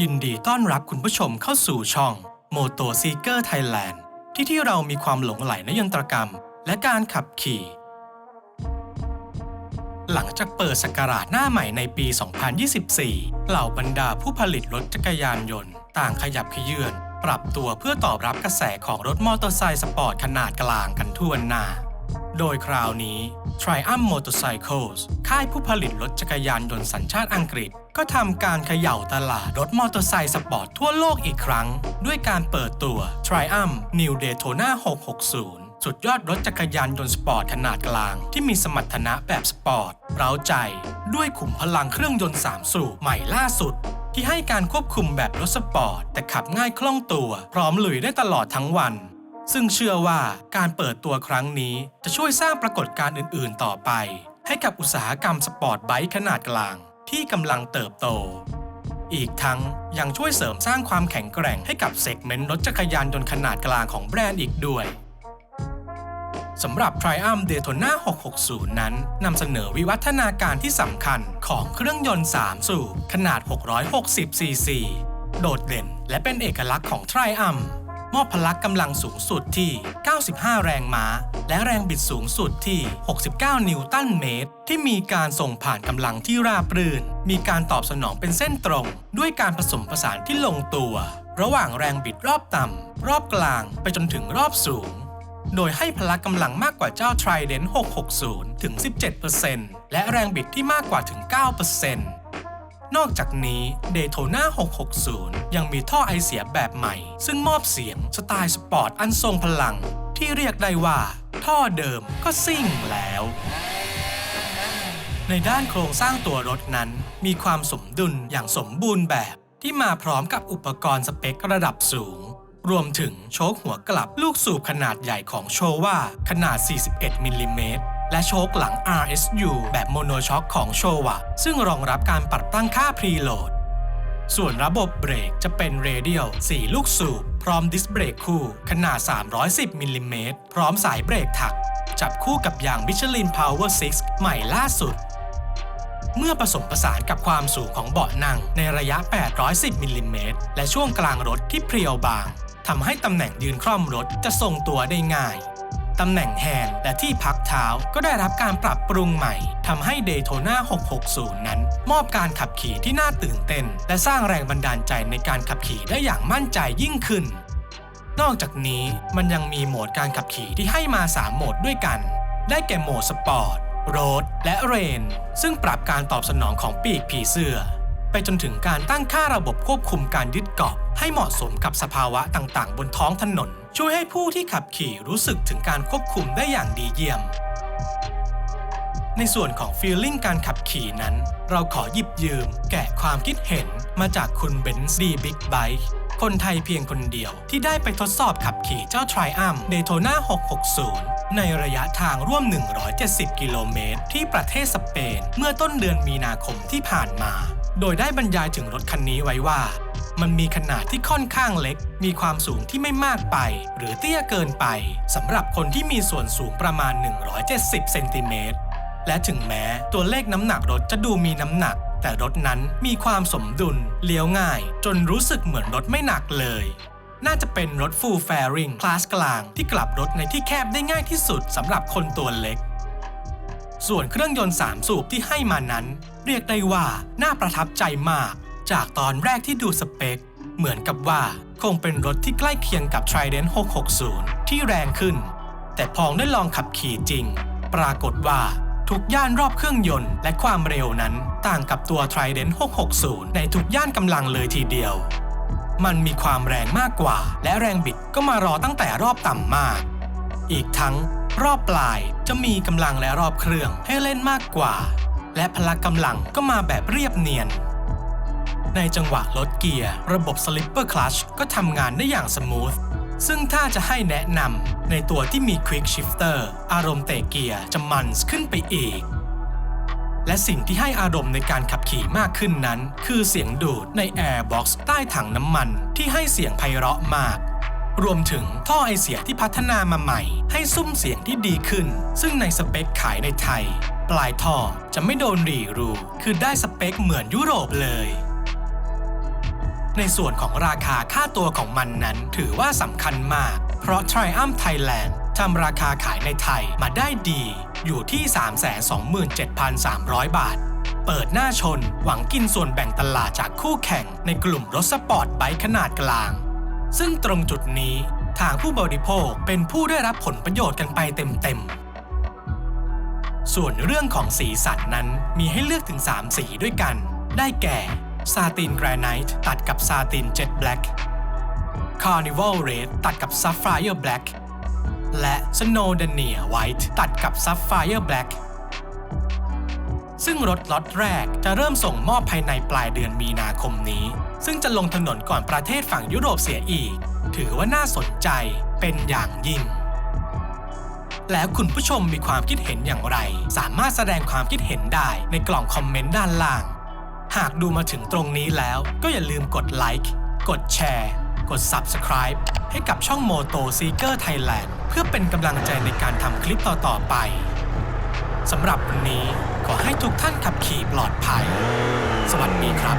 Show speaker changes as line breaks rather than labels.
ยินดีต้อนรับคุณผู้ชมเข้าสู่ช่อง Moto Seeker Thailand ที่ที่เรามีความหลงไหลในยนตรกรรม และการขับขี่ หลังจากเปิดสกราชหน้าใหม่ในปี 2024 เหล่าบรรดาผู้ผลิตรถจักรยานยนต์ ต่างขยับขยื้อนปรับตัวเพื่อตอบรับกระแสของรถมอเตอร์ไซค์สปอร์ตขนาดกลางกันทั่วหน้า โดยคราวนี้ Triumph Motorcycles ค่ายผู้ผลิตรถจักรยานยนต์สัญชาติอังกฤษ ก็ทำการเขย่าตลาดรถมอเตอร์ไซค์สปอร์ตทั่วโลกอีกครั้ง ด้วยการเปิดตัว Triumph New Daytona 660สุดยอดรถจักรยานยนต์สปอร์ตขนาดกลาง ที่มีสมรรถนะแบบสปอร์ต เร้าใจ ด้วยขุมพลังเครื่องยนต์ 3 สูบใหม่ล่าสุด ที่ให้การควบคุมแบบรถสปอร์ต แต่ขับง่ายคล่องตัว พร้อมลุยได้ตลอดทั้งวัน ซึ่งเชื่อว่าการเปิดตัวครั้งนี้จะช่วยสร้างปรากฏการณ์อื่น ๆ ต่อไป ให้กับอุตสาหกรรมสปอร์ตไบค์ขนาดกลาง ที่กำลังเติบโต อีกทั้งยังช่วยเสริมสร้างความแข็งแกร่งให้กับเซกเมนต์รถจักรยานยนต์ขนาดกลางของแบรนด์อีกด้วยสำหรับ Triumph Daytona 660 นั้นนำเสนอวิวัฒนาการที่สำคัญของเครื่องยนต์ 3 สูบขนาด 660 ซีซี โดดเด่นและเป็นเอกลักษณ์ของ Triumph มอบพละกำลังสูงสุดที่ 95 แรงม้า และแรงบิดสูงสุดที่ 69 นิวตันเมตร ที่มีการส่งผ่านกำลังที่ราบรื่น มีการตอบสนองเป็นเส้นตรง ด้วยการผสมผสานที่ลงตัว ระหว่างแรงบิดรอบต่ำ รอบกลางไปจนถึงรอบสูง โดยให้พละกำลังมากกว่าเจ้า Trident 660 ถึง 17%และแรงบิดที่มากกว่าถึง 9% นอกจากนี้ Daytona 660 ยังมีท่อไอเสียแบบใหม่ ซึ่งมอบเสียงสไตล์สปอร์ตอันทรงพลัง ที่เรียกได้ว่า ท่อเดิมก็ซิ่งแล้ว ในด้านโครงสร้างตัวรถนั้น มีความสมดุลอย่างสมบูรณ์แบบที่มาพร้อมกับอุปกรณ์สเปคระดับสูง รวมถึงโชคหัวกลับลูกสูบขนาดใหญ่ของโชว่าขนาด 41มิลลิเมตร และโชคหลัง RSU แบบโมโนช็อคของโชวะซึ่งรองรับการปรับตั้งค่าพรีโหลด ส่วนระบบเบรกจะเป็นเรเดียล 4 ลูกสูบ พร้อมดิสเบรกคู่ ขนาด 310มิลลิเมตรพร้อมสายเบรกถัก จับคู่กับยาง Michelin Power 6ใหม่ล่าสุด เมื่อผสมผสานกับความสูงของเบาะนั่งในระยะ 810มิลลิเมตรและช่วงกลางรถที่เพรียวบางทำให้ตำแหน่งยืนคล่อมรถจะทรงตัวได้ง่าย ตำแหน่งแฮนด์และที่พักเท้าก็ได้รับการปรับปรุงใหม่ทำให้ Daytona 660 นั้น มอบการขับขี่ที่น่าตื่นเต้น และสร้างแรงบันดาลใจในการขับขี่ได้อย่างมั่นใจยิ่งขึ้น นอกจากนี้มันยังมีโหมดการขับขี่ที่ให้มา 3 โหมดด้วยกัน ได้แก่โหมดสปอร์ตโรดและเรน ซึ่งปรับการตอบสนองของปีกผีเสื้อ ไปจนถึงการตั้งค่าระบบควบคุมการยึดเกาะให้เหมาะสมกับสภาวะต่างๆ บนท้องถนน ช่วยให้ผู้ที่ขับขี่รู้สึกถึงการควบคุมได้อย่างดีเยี่ยม ในส่วนของฟีลลิ่งการขับขี่นั้น เราขอหยิบยืมแกะความคิดเห็นมาจากคุณเบนซ์ดีบิ๊กไบค์คนไทยเพียงคนเดียวที่ได้ไปทดสอบขับขี่เจ้า Triumph Daytona 660 ในระยะทางร่วม 170 กิโลเมตร ที่ประเทศสเปน เมื่อต้นเดือนมีนาคมที่ผ่านมา โดยได้บรรยายถึงรถคันนี้ไว้ว่า มันมีขนาดที่ค่อนข้างเล็ก มีความสูงที่ไม่มากไป หรือเตี้ยเกินไปสำหรับคนที่มีส่วนสูงประมาณ 170เซนติเมตรและถึงแม้ตัวเลขน้ำหนักรถจะดูมีน้ำหนัก แต่รถนั้นมีความสมดุล เลี้ยวง่าย จนรู้สึกเหมือนรถไม่หนักเลย น่าจะเป็นรถ full fairing คลาสกลางที่กลับรถในที่แคบได้ง่ายที่สุดสำหรับคนตัวเล็ก ส่วนเครื่องยนต์3สูบที่ให้มานั้น เรียกได้ว่าน่าประทับใจมาก จากตอนแรกที่ดูสเปค เหมือนกับว่าคงเป็นรถที่ใกล้เคียงกับ Trident 660 ที่แรงขึ้น แต่พองได้ลองขับขี่จริง ปรากฏว่าทุกย่านรอบเครื่องยนต์และความเร็วนั้นต่างกับตัว Trident 660 ในทุกย่านกำลังเลยทีเดียว มันมีความแรงมากกว่า และแรงบิดก็มารอตั้งแต่รอบต่ำมาก อีกทั้งรอบปลายจะมีกำลังและรอบเครื่องให้เล่นมากกว่า และพละกำลังก็มาแบบเรียบเนียน ในจังหวะลดเกียร์ ระบบ Slipper Clutch ก็ทำงานได้อย่างสมูท ซึ่งถ้าจะให้แนะนำในตัวที่มี Quick Shifter อารมณ์เตะเกียร์จะมันขึ้นไปอีก และสิ่งที่ให้อารมณ์ในการขับขี่มากขึ้นนั้น คือเสียงดูดใน Airbox ใต้ถังน้ำมันที่ให้เสียงไพเราะมากรวมถึงท่อไอเสียที่พัฒนามาใหม่ ให้ซุ้มเสียงที่ดีขึ้น ซึ่งในสเปคขายในไทย ปลายท่อจะไม่โดนรีรู คือได้สเปคเหมือนยุโรปเลย ในส่วนของราคาค่าตัวของมันนั้นถือว่าสำคัญมาก เพราะ Triumph Thailand ทำราคาขายในไทยมาได้ดี อยู่ที่ 327,300 บาท เปิดหน้าชนหวังกินส่วนแบ่งตลาดจากคู่แข่งในกลุ่มรถสปอร์ตไบค์ขนาดกลาง ซึ่งตรงจุดนี้ทางผู้บริโภคเป็นผู้ได้รับผลประโยชน์กันไปเต็มๆ ส่วนเรื่องของสีสันนั้นมีให้เลือกถึง 3 สีด้วยกัน ได้แก่ ซาตินแกรไนท์ตัดกับซาตินเจ็ตแบล็กคาร์นิวัลเรดตัดกับซัฟไฟร์แบล็กและสโนเดเนียไวท์ตัดกับซัฟไฟร์แบล็กซึ่งรถล็อตแรกจะเริ่มส่งมอบภายในปลายเดือนมีนาคมนี้ ซึ่งจะลงถนนก่อนประเทศฝั่งยุโรปเสียอีก ถือว่าน่าสนใจเป็นอย่างยิ่ง แล้วคุณผู้ชมมีความคิดเห็นอย่างไร สามารถแสดงความคิดเห็นได้ในกล่องคอมเมนต์ด้านล่าง หากดูมาถึงตรงนี้แล้วก็อย่าลืมกดไลค์กดแชร์กด Subscribe ให้กับช่อง Moto Seeker Thailand เพื่อเป็นกำลังใจในการทำคลิปต่อ ๆ ไป สำหรับวันนี้ขอให้ทุกท่านขับขี่ปลอดภัย สวัสดีครับ